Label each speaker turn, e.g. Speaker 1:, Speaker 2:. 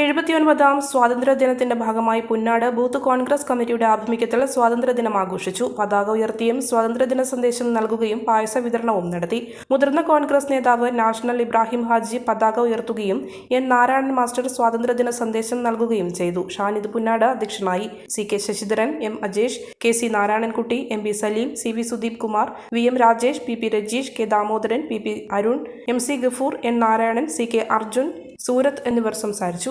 Speaker 1: എഴുപത്തിയൊൻപതാം സ്വാതന്ത്ര്യദിനത്തിന്റെ ഭാഗമായി പുന്നാട് ബൂത്ത് കോൺഗ്രസ് കമ്മിറ്റിയുടെ ആഭിമുഖ്യത്തിൽ സ്വാതന്ത്ര്യദിനം ആഘോഷിച്ചു. പതാക ഉയർത്തിയും സ്വാതന്ത്ര്യദിന സന്ദേശം നൽകുകയും പായസ വിതരണവും നടത്തി. മുതിർന്ന കോൺഗ്രസ് നേതാവ് നാഷണൽ ഇബ്രാഹിം ഹാജി പതാക ഉയർത്തുകയും എൻ നാരായണൻ മാസ്റ്റർ സ്വാതന്ത്ര്യദിന സന്ദേശം നൽകുകയും ചെയ്തു. ഷാനിദ് പുന്നാട് അധ്യക്ഷനായി C K Sasidharan M Ajesh K C Narayanankutty M P Saleem C V Sudeep Kumar V M Rajesh P P Rajeesh K Damodaran P P Arun M C Gafoor N Narayanan C K Arjun Surath എന്നിവർ സംസാരിച്ചു